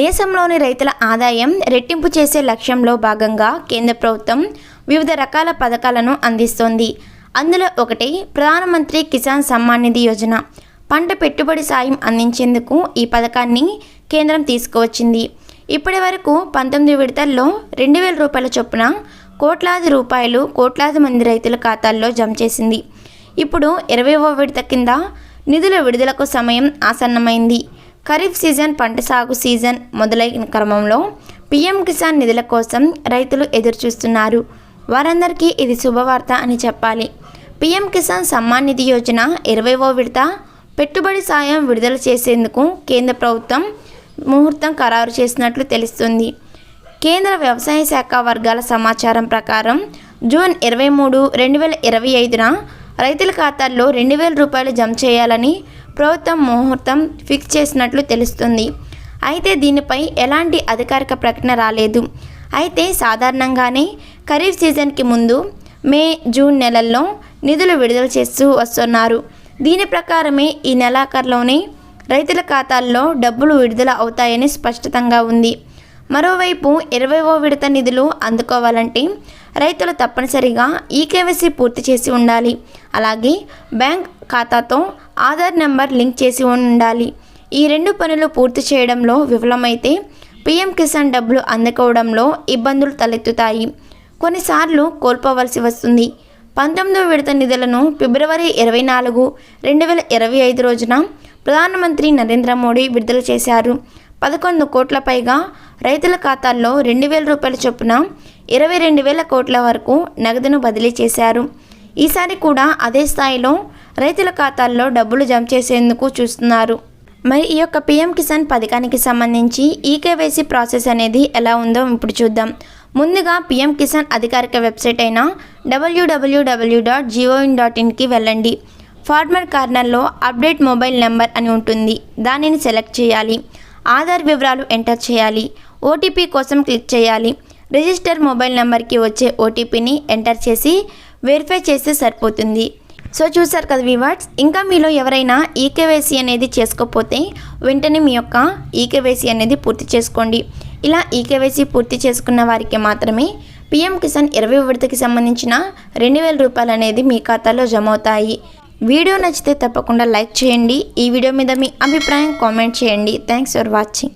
దేశంలోని రైతుల ఆదాయం రెట్టింపు చేసే లక్ష్యంలో భాగంగా కేంద్ర ప్రభుత్వం వివిధ రకాల పథకాలను అందిస్తోంది. అందులో ఒకటి ప్రధానమంత్రి కిసాన్ సమ్మాన్ నిధి యోజన. పంట పెట్టుబడి సాయం అందించేందుకు ఈ పథకాన్ని కేంద్రం తీసుకువచ్చింది. ఇప్పటి వరకు పంతొమ్మిది విడతల్లో రెండు వేల రూపాయల చొప్పున కోట్లాది రూపాయలు కోట్లాది మంది రైతుల ఖాతాల్లో జమ చేసింది. ఇప్పుడు ఇరవైవ విడత కింద నిధుల విడుదలకు సమయం ఆసన్నమైంది. ఖరీఫ్ సీజన్ పంట సాగు సీజన్ మొదలైన క్రమంలో పీఎం కిసాన్ నిధుల కోసం రైతులు ఎదురుచూస్తున్నారు. వారందరికీ ఇది శుభవార్త అని చెప్పాలి. పీఎం కిసాన్ సమ్మాన్ నిధి యోజన ఇరవైవ విడత పెట్టుబడి సాయం విడుదల చేసేందుకు కేంద్ర ప్రభుత్వం ముహూర్తం ఖరారు చేసినట్లు తెలుస్తుంది. కేంద్ర వ్యవసాయ శాఖ వర్గాల సమాచారం ప్రకారం జూన్ ఇరవై మూడు రెండు వేల ఇరవై ఐదున రైతుల ఖాతాల్లో రెండు వేల రూపాయలు జమ చేయాలని ప్రభుత్వం ముహూర్తం ఫిక్స్ చేసినట్లు తెలుస్తుంది. అయితే దీనిపై ఎలాంటి అధికారిక ప్రకటన రాలేదు. అయితే సాధారణంగానే ఖరీఫ్ సీజన్కి ముందు మే జూన్ నెలల్లో నిధులు విడుదల చేస్తూ వస్తున్నారు. దీని ప్రకారమే ఈ నెలాఖరులోనే రైతుల ఖాతాల్లో డబ్బులు విడుదల అవుతాయని స్పష్టతంగా ఉంది. మరోవైపు ఇరవైవ విడత నిధులు అందుకోవాలంటే రైతులు తప్పనిసరిగా ఈకేవైసీ పూర్తి చేసి ఉండాలి. అలాగే బ్యాంక్ ఖాతాతో ఆధార్ నెంబర్ లింక్ చేసి ఉండాలి. ఈ రెండు పనులు పూర్తి చేయడంలో విఫలమైతే పీఎం కిసాన్ డబ్బులు అందుకోవడంలో ఇబ్బందులు తలెత్తుతాయి. కొన్నిసార్లు కోల్పోవలసి వస్తుంది. పంతొమ్మిదవ విడత నిధులను ఫిబ్రవరి ఇరవై నాలుగు రెండు వేల ఇరవై ఐదు రోజున ప్రధానమంత్రి నరేంద్ర మోడీ విడుదల చేశారు. పదకొండు కోట్ల పైగా రైతుల ఖాతాల్లో రెండు వేల రూపాయల చొప్పున ఇరవై రెండు వేల కోట్ల వరకు నగదును బదిలీ చేశారు. ఈసారి కూడా అదే స్థాయిలో రైతుల ఖాతాల్లో డబ్బులు జమ చేసేందుకు చూస్తున్నారు. మరి ఈ యొక్క పిఎం కిసాన్ పథకానికి సంబంధించి ఈకేవైసీ ప్రాసెస్ అనేది ఎలా ఉందో ఇప్పుడు చూద్దాం. ముందుగా పిఎం కిసాన్ అధికారిక వెబ్సైట్ అయిన డబ్ల్యూడబ్ల్యూడబ్ల్యూ డాట్ జిఓఇన్ డాట్ ఇన్కి వెళ్ళండి. ఫార్మర్ కార్నర్లో అప్డేట్ మొబైల్ నెంబర్ అని ఉంటుంది. దానిని సెలెక్ట్ చేయాలి. ఆధార్ వివరాలు ఎంటర్ చేయాలి. ఓటీపీ కోసం క్లిక్ చేయాలి. రిజిస్టర్ మొబైల్ నెంబర్కి వచ్చే ఓటీపీని ఎంటర్ చేసి వెరిఫై చేస్తే సరిపోతుంది. సో చూసారు కదా వివాట్స్ ఇంకా మీలో ఎవరైనా ఈకేవైసీ అనేది చేసుకోకపోతే వెంటనే మీ యొక్క ఈకేవైసీ అనేది పూర్తి చేసుకోండి. ఇలా ఈకేవైసీ పూర్తి చేసుకున్న వారికి మాత్రమే పిఎం కిసాన్ ఇరవై విడతకి సంబంధించిన రెండు వేల రూపాయలు అనేది మీ ఖాతాలో జమ అవుతాయి. వీడియో నచ్చితే తప్పకుండా లైక్ చేయండి. ఈ వీడియో మీద మీ అభిప్రాయం కామెంట్ చేయండి. Thanks for watching.